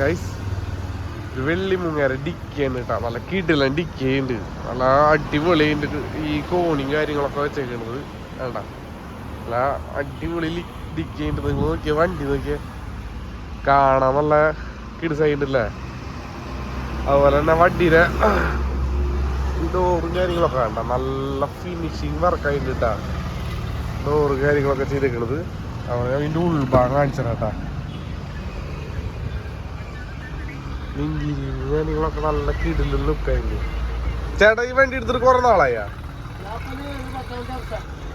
Guys ഒരു വെള്ളി മുങ്ങേര ഡിക്കേണ്ടിട്ടാ നല്ല കിടിലൻ ഡിക്കേണ്ട്. നല്ല അടിപൊളിയുണ്ട് ഈ കോണിയും കാര്യങ്ങളൊക്കെ വെച്ചേക്കണത്. വേണ്ട നല്ല അടിപൊളി ഡിക്കേണ്ട്. നിങ്ങൾ നോക്കിയ വണ്ടി നോക്കിയ. കാണാൻ നല്ല കിടിസായിണ്ടല്ലേ അതുപോലെ തന്നെ വണ്ടിയുടെ ഡോറും കാര്യങ്ങളൊക്കെ വേണ്ട നല്ല ഫിനിഷിങ് വർക്കായിട്ട് ഡോറ് കാര്യങ്ങളൊക്കെ ചെയ്തേക്കണത്. അവൻ അതിന്റെ ഉൾഭാഗം കാണിച്ചതാട്ടാ കാര്യങ്ങളൊക്കെ നല്ല കിടിലും ലുക്കായിട്ട് ചേട്ടാ ഈ വണ്ടി എടുത്തിട്ട് കുറെ നാളായ?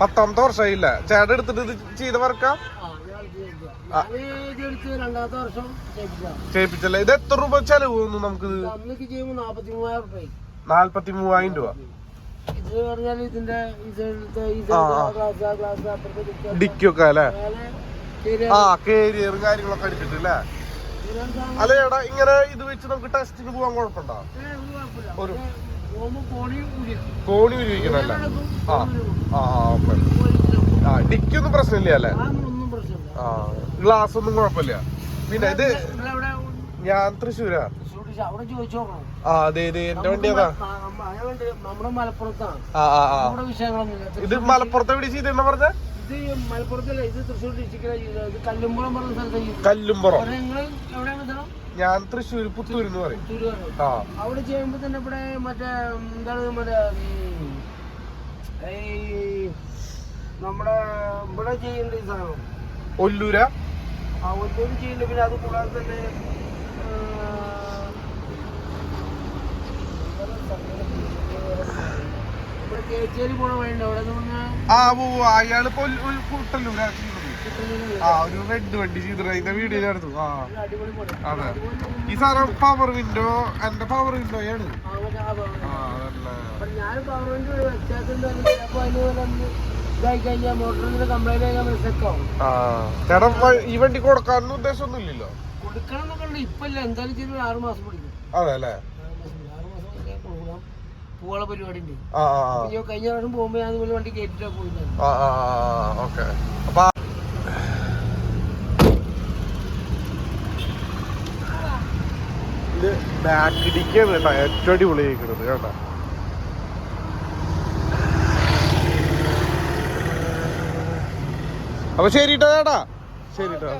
പത്താമത്തെ വർഷമായില്ല? ചേട്ടൻ എടുത്തിട്ട് ഇത് ചെയ്ത വർക്കാ? ചെയ്യിപ്പിച്ചല്ലേ? ഇത് എത്ര രൂപ ചെലവ് രൂപ നാല്പത്തി മൂവായിരം രൂപ. ഡിക്കൊക്കെ അല്ലേ? ആ കേരിയറും കാര്യങ്ങളൊക്കെ അടിച്ചിട്ട് അല്ലേ ചേട്ടാ ഇങ്ങനെ ഇത് വെച്ച് നമുക്ക് ടെസ്റ്റിന് പോകാൻ കുഴപ്പമുണ്ടോ? ഒരു കോണി ഉരുവിക്കണല്ലേ കോണി ആ. ആ ഓക്കെ. ആ ഡിക്കൊന്നും പ്രശ്നമില്ല അല്ലേ. ആ ഗ്ലാസ് ഒന്നും കുഴപ്പമില്ല. പിന്നെ ഇത് ഞാൻ തൃശ്ശൂരാ. ആ അതെ അതെ എന്റെ വണ്ടി അതാ. ഇത് മലപ്പുറത്തെ മലപ്പുറത്ത് എവിടെ ചെയ്തെന്ന് പറഞ്ഞ? ഇത് മലപ്പുറത്തല്ല ഇത് തൃശ്ശൂർ ഡിസ്ട്രിക്റ്റിലാണ് ചെയ്തത് ഇത് കല്ലുമ്പുറം പറഞ്ഞ സ്ഥലത്താണ് ചെയ്തത് കല്ലുംപുറം. നിങ്ങൾ എവിടെയാണ് സ്ഥലം ഞാൻ തൃശ്ശൂർ പുത്തൂർ എന്ന് പറയും. ആ. അവിടെ ചെയ്യുമ്പോ തന്നെ ഇവിടെ മറ്റേ എന്താണ് മറ്റേ ഈ നമ്മുടെ ഇവിടെ ചെയ്യേണ്ട ഈ സാധനം. ഒല്ലൂര. ആ ഒല്ലൂര് ചെയ്യുന്നുണ്ട് പിന്നെ അത് കൂടാതെ തന്നെ ആ, അവിടെ നിന്ന് പറഞ്ഞാൽ ആ ഒരു റെഡ് വണ്ടി ചെയ്തിട്ട് വീഡിയോ എടുത്തു ആ അതെ. ഈ സാധനം പവർ വിൻഡോ എന്റെ പവർ വിൻഡോയാണ് ആണ്. ഈ വണ്ടി ചേട്ടാ ഈ കൊടുക്കാനൊന്നും ഉദ്ദേശമൊന്നും ഇല്ലല്ലോ കൊടുക്കണം എന്നൊക്കെ ഇപ്പൊ ഇല്ല എന്തായാലും ആറ് മാസം പിടിക്കും. അതെ അല്ലേ ആറ് മാസം പിടിക്കും. ആറ് മാസം കഴിഞ്ഞാൽ പോകാം പോകാനുള്ള പരിപാടി ഉണ്ട്. കഴിഞ്ഞ പ്രാവശ്യം പോകുമ്പോ ഞാൻ അതുപോലെ വണ്ടി കയറ്റിട്ടാ ഓക്കെ. അപ്പൊ ആ- ഇത് ബാക്ക് ഇടിക്കാണ് കേട്ടോ ഏറ്റവും അടിപൊളി കേട്ടോ. അപ്പൊ ശരി കേട്ടോ ചേട്ടാ. ശരി കേട്ടോ